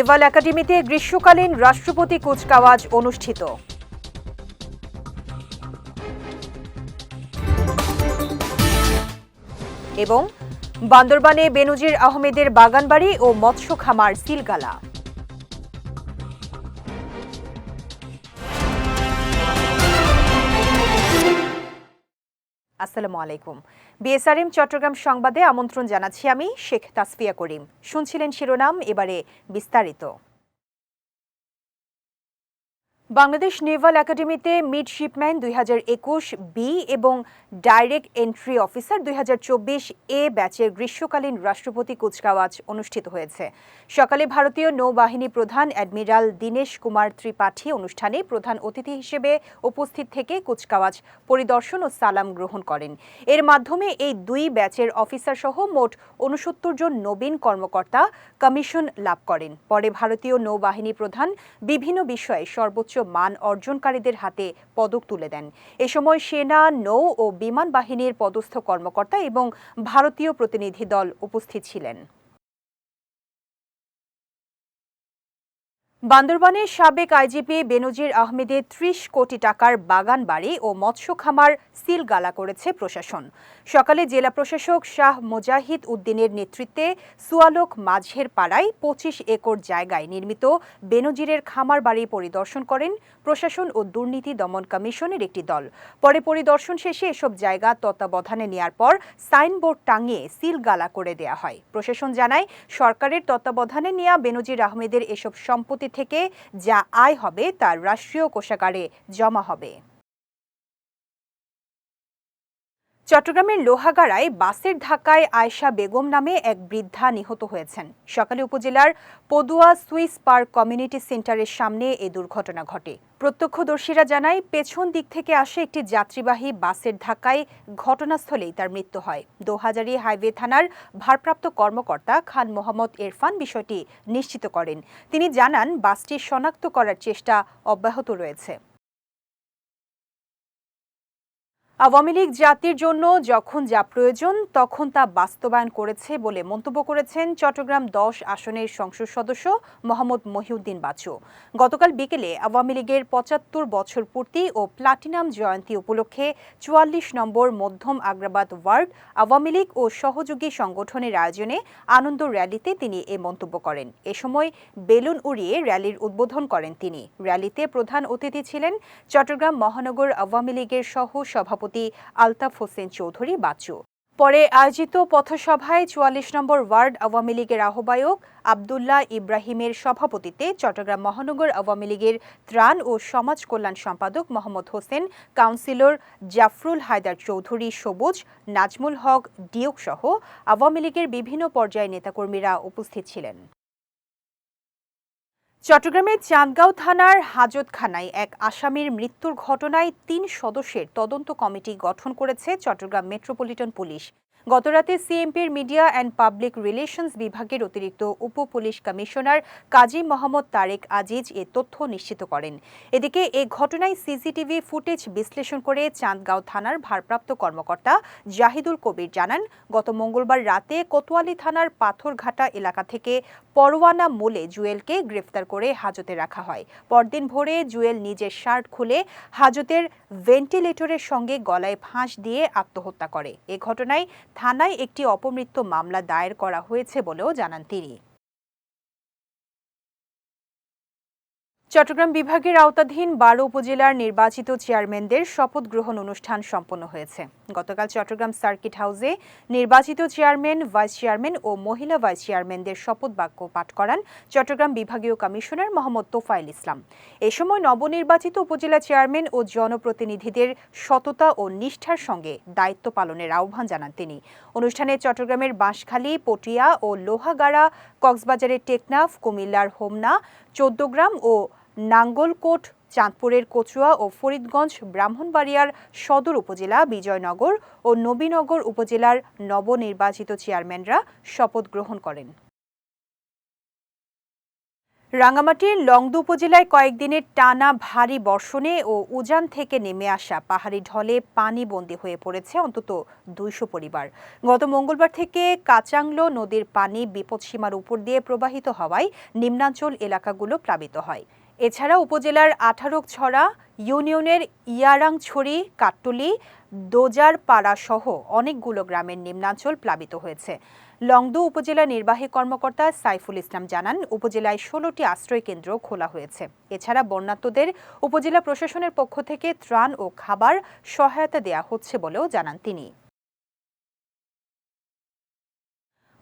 নেভাল একাডেমিতে গ্রীষ্মকালীন রাষ্ট্রপতি কুচকাওয়াজ অনুষ্ঠিত। এবং বান্দরবানে বেনজির আহমেদের বাগানবাড়ি ও মৎস্য খামার সিলগালা। আসসালামু আলাইকুম। বিএসআরএম চট্টগ্রাম সংবাদে আমন্ত্রণ জানাচ্ছি আমি শেখ তাসফিয়া করিম। শুনছিলেন শিরোনাম, এবারে বিস্তারিত। বাংলাদেশ নেভাল একাডেমিতে মিডশিপম্যান দুই হাজার একুশ, বি এবং ডাইরেক্ট এন্ট্রি অফিসার দুই হাজার চব্বিশ, এ ব্যাচের গ্রীষ্মকালীন রাষ্ট্রপতি কুচকাওয়াজ অনুষ্ঠিত হয়েছে। সকালে ভারতীয় নৌবাহিনী প্রধান অ্যাডমিরাল দীনেশ কুমার ত্রিপাঠী অনুষ্ঠানে প্রধান অতিথি হিসেবে উপস্থিত থেকে কুচকাওয়াজ পরিদর্শন ও সালাম গ্রহণ করেন। এর মাধ্যমে এই দুই ব্যাচের অফিসার সহ মোট উনসত্তর জন নবীন কর্মকর্তা কমিশন লাভ করেন। পরে ভারতীয় নৌবাহিনী প্রধান বিভিন্ন বিষয়ে সর্বোচ্চ মান অর্জনকারীদের হাতে পদক তুলে দেন। এ সময় সেনা, নৌ ও বিমান বাহিনীর পদস্থ কর্মকর্তা এবং ভারতীয় প্রতিনিধি দল উপস্থিত ছিলেন। বান্দরবানের সাবেক আইজিপি বেনজির আহমেদের ত্রিশ কোটি টাকার বাগান বাড়ি ও মৎস্য খামার সিলগালা করেছে প্রশাসন। সকালে জেলা প্রশাসক শাহ মোজাহিদ উদ্দিনের নেতৃত্বে সুয়ালোক মাঝের পাড়ায় পঁচিশ একর জায়গায় নির্মিত বেনজিরের খামার বাড়ি পরিদর্শন করেন প্রশাসন ও দুর্নীতি দমন কমিশনের একটি দল। পরে পরিদর্শন শেষে এসব জায়গা তত্ত্বাবধানে নেয়ার পর সাইনবোর্ড টাঙিয়ে সিলগালা করে দেয়া হয়। প্রশাসন জানায়, সরকারের তত্ত্বাবধানে নেয়া বেনজির আহমেদের এসব সম্পত্তি থেকে যা আয় হবে তা রাষ্ট্রীয় কোষাগারে জমা হবে। চট্টগ্রামের লোহাগাড়ায় বাসের ধাক্কায় আয়শা বেগম নামে এক বৃদ্ধা নিহত হয়েছেন। সকালে উপজেলার পদুয়া সুইস পার্ক কমিউনিটি সেন্টারের সামনে এ দুর্ঘটনা ঘটে। প্রত্যক্ষদর্শীরা জানায়, পেছন দিক থেকে আসে একটি যাত্রীবাহী বাসের ধাক্কায় ঘটনাস্থলেই তার মৃত্যু হয়। দোহাজারি হাইওয়ে থানার ভারপ্রাপ্ত কর্মকর্তা খান মোহাম্মদ এরফান বিষয়টি নিশ্চিত করেন। তিনি জানান, বাসটি শনাক্ত করার চেষ্টা অব্যাহত রয়েছে। আওয়ামী লীগ জাতির জন্য যখন যা প্রয়োজন, তখন তা বাস্তবায়ন করেছে বলে মন্তব্য করেছেন চট্টগ্রাম দশ আসনের সংসদ সদস্য মোহাম্মদ মহিউদ্দিন বাচু গতকাল বিকেলে আওয়ামী লীগের পঁচাত্তর বছর পূর্তি ও প্লাটিনাম জয়ন্তী উপলক্ষে চুয়াল্লিশ নম্বর মধ্যম আগ্রাবাদ ওয়ার্ড, আওয়ামী লীগ ও সহযোগী সংগঠনের আয়োজনে আনন্দ র্যালিতে তিনি এ মন্তব্য করেন। এ সময় বেলুন উড়িয়ে র্যালির উদ্বোধন করেন তিনি। র্যালিতে প্রধান অতিথি ছিলেন চট্টগ্রাম মহানগর আওয়ামী লীগের সহ সভাপতি সভাপতি আলতাফ হোসেন চৌধুরী বাচু পরে আয়োজিত পথসভায় চুয়াল্লিশ নম্বর ওয়ার্ড আওয়ামী লীগের আহ্বায়ক আবদুল্লাহ ইব্রাহিমের সভাপতিতে চট্টগ্রাম মহানগর আওয়ামী লীগের ত্রাণ ও সমাজ কল্যাণ সম্পাদক মোহাম্মদ হোসেন, কাউন্সিলর জাফরুল হায়দার চৌধুরী সবুজ, নাজমুল হক ডিউক সহ আওয়ামী লীগের বিভিন্ন পর্যায়ের নেতাকর্মীরা উপস্থিত ছিলেন। চট্টগ্রামের চাঁদগাঁও থানার হাজতখানায় এক আসামির মৃত্যুর ঘটনায় তিন সদস্যের তদন্ত কমিটি গঠন করেছে চট্টগ্রাম মেট্রোপলিটন পুলিশ। গতরাতে সিএমপির মিডিয়া অ্যান্ড পাবলিক রিলেশনস বিভাগের অতিরিক্ত উপ পুলিশ কমিশনার কাজী মোহাম্মদ তারেক আজিজ এ তথ্য নিশ্চিত করেন। এদিকে এ ঘটনায় সিসিটিভি ফুটেজ বিশ্লেষণ করে চাঁদগাঁও থানার ভারপ্রাপ্ত কর্মকর্তা জাহিদুল কবির জানান, গত মঙ্গলবার রাতে কোতোয়ালি থানার পাথরঘাটা এলাকা থেকে পরোয়ানা মোলে জুয়েলকে গ্রেফতার করে হাজতে রাখা হয়। পরদিন ভোরে জুয়েল নিজের শার্ট খুলে হাজতের ভেন্টিলেটরের সঙ্গে গলায় ফাঁস দিয়ে আত্মহত্যা করে। এ ঘটনায় থানায় একটি অপমৃত্যু মামলা দায়ের করা হয়েছে বলেও জানান তিনি। চট্টগ্রাম বিভাগের আওতাধীন বারো উপজেলার নির্বাচিত চেয়ারম্যানদের শপথ গ্রহণ অনুষ্ঠান সম্পন্ন হয়েছে। গতকাল চট্টগ্রাম সার্কিট হাউসে নির্বাচিত চেয়ারম্যান, ভাইস চেয়ারম্যান ও মহিলা ভাইস চেয়ারম্যানদের শপথ বাক্য পাঠ করান চট্টগ্রাম বিভাগীয় কমিশনার মোহাম্মদ তোফাইল ইসলাম। এ সময় নবনির্বাচিত উপজেলা চেয়ারম্যান ও জনপ্রতিনিধিদের সততা ও নিষ্ঠার সঙ্গে দায়িত্ব পালনের আহ্বান জানান তিনি। অনুষ্ঠানে চট্টগ্রামের বাঁশখালী, পটিয়া ও লোহাগাড়া, কক্সবাজারের টেকনাফ, কুমিল্লার হোমনা, চৌদ্দগ্রাম ও নাঙ্গলকোট, চাঁদপুরের কচুয়া ও ফরিদগঞ্জ, ব্রাহ্মণবাড়িয়ার সদর উপজেলা, বিজয়নগর ও নবীনগর উপজেলার নবনির্বাচিত চেয়ারম্যানরা শপথ গ্রহণ করেন। রাঙামাটির লংদু উপজেলায় কয়েকদিনের টানা ভারী বর্ষণে ও উজান থেকে নেমে আসা পাহাড়ি ঢলে পানি পানিবন্দী হয়ে পড়েছে অন্তত দুইশো পরিবার। গত মঙ্গলবার থেকে কাচাংলো নদীর পানি বিপদসীমার উপর দিয়ে প্রবাহিত হওয়ায় নিম্নাঞ্চল এলাকাগুলো প্লাবিত হয়। এছাড়া উপজেলার আঠারোছড়া ইউনিয়নের ইয়ারাংছড়ি কাট্টলি দোজারপাড়া সহ অনেকগুলো গ্রামের নিম্নাঞ্চল প্লাবিত হয়েছে। লংদু উপজেলা নির্বাহী কর্মকর্তা সাইফুল ইসলাম জানান, উপজেলায় ষোলোটি আশ্রয় কেন্দ্র খোলা হয়েছে। এছাড়া বন্যাত্মদের উপজেলা প্রশাসনের পক্ষ থেকে ত্রাণ ও খাবার সহায়তা দেয়া হচ্ছে বলেও জানান তিনি।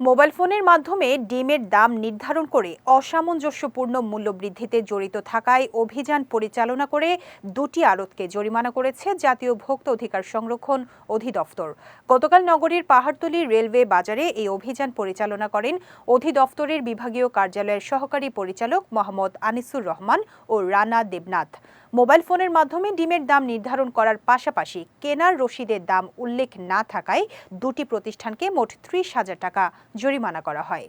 মোবাইল ফোনের মাধ্যমে ডিমের দাম নির্ধারণ করে অসামঞ্জস্যপূর্ণ মূল্য বৃদ্ধিতে জড়িত থাকায় অভিযান পরিচালনা করে দুটি আড়তকে জরিমানা করেছে জাতীয় ভোক্তা অধিকার সংরক্ষণ অধিদপ্তর গতকাল নগরীর পাহাড়তলী রেলওয়ে বাজারে এই অভিযান পরিচালনা করেন অধিদপ্তরের বিভাগীয় কার্যালয়ের সহকারী পরিচালক মোহাম্মদ আনিসুর রহমান ও রানা দেবনাথ। মোবাইল ফোনের মাধ্যমে ডিমের দাম নির্ধারণ করার পাশাপাশি কেনার রসিদের দাম উল্লেখ না থাকায় দুটি প্রতিষ্ঠানকে মোট ত্রিশ হাজার টাকা জরিমানা করা হয়।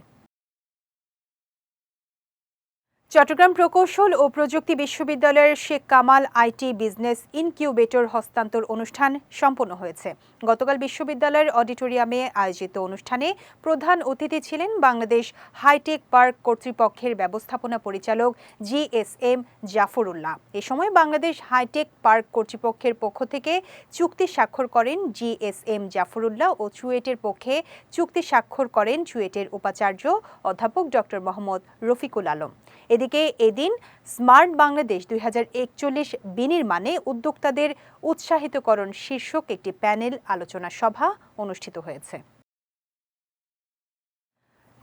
চট্টগ্রাম প্রকৌশল ও প্রযুক্তি বিশ্ববিদ্যালয়ের Sheikh Kamal IT business incubator হস্তান্তর অনুষ্ঠান সম্পন্ন হয়েছে। গতকাল বিশ্ববিদ্যালয়ের অডিটোরিয়ামে আয়োজিত অনুষ্ঠানে প্রধান অতিথি ছিলেন বাংলাদেশ হাইটেক পার্ক কর্তৃপক্ষের ব্যবস্থাপনা পরিচালক জি এস জিএসএম জাফরুল্লাহ। এ সময় বাংলাদেশ হাইটেক পার্ক কর্তৃপক্ষের পক্ষ থেকে চুক্তি স্বাক্ষর করেন জিএসএম জাফরুল্লাহ ও চুয়েটের পক্ষে চুক্তি স্বাক্ষর করেন চুয়েটের উপাচার্য অধ্যাপক ডক্টর মোহাম্মদ রফিকুল আলম। এদিকে এদিন স্মার্ট বাংলাদেশ দুই হাজার একচল্লিশ বিনির্মাণে উদ্যোক্তাদের উৎসাহিতকরণ শীর্ষক একটি প্যানেল আলোচনা সভা অনুষ্ঠিত হয়েছে।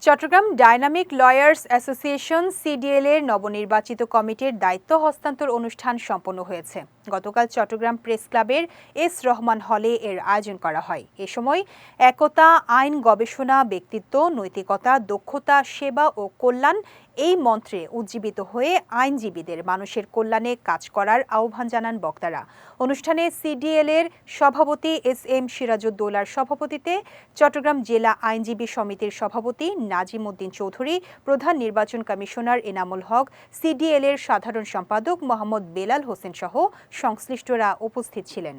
Chattogram dynamic lawyers association CDL এর নবনির্বাচিত কমিটির দায়িত্ব হস্তান্তর অনুষ্ঠান সম্পন্ন হয়েছে। গতকাল চট্টগ্রাম প্রেস ক্লাবের এস রহমান হলে এর আয়োজন করা হয়। এ সময় একতা, আইন, গবেষণা, ব্যক্তিত্ব, নৈতিকতা, দক্ষতা, সেবা ও কল্যাণ এই মন্ত্রে উজ্জীবিত হয়ে আইনজীবীদের মানুষের কল্যাণে কাজ করার আহ্বান জানান বক্তারা। অনুষ্ঠানে সিডিএল এর সভাপতি এস এম সিরাজউদ্দৌলার সভাপতিতে চট্টগ্রাম জেলা আইনজীবী সমিতির সভাপতি নাজিম উদ্দিন চৌধুরী, প্রধান নির্বাচন কমিশনার এনামুল হক সিডিএল এর সাধারণ সম্পাদক মোহাম্মদ বেলাল হোসেন সহ সংশ্লিষ্টরা উপস্থিত ছিলেন।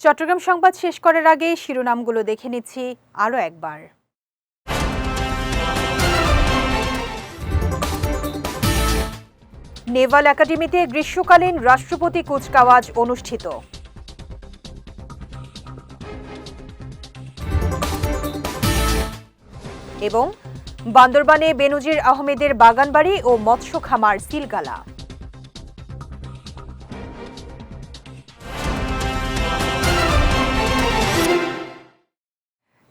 চট্টগ্রাম সংবাদ শেষ করার আগে শিরোনামগুলো দেখে নিচ্ছি আরও একবার। নেভাল একাডেমিতে গ্রীষ্মকালীন রাষ্ট্রপতি কুচকাওয়াজ অনুষ্ঠিত। এবং বান্দরবানে বেনজির আহমেদের বাগানবাড়ি ও মৎস্য খামার সিলগালা।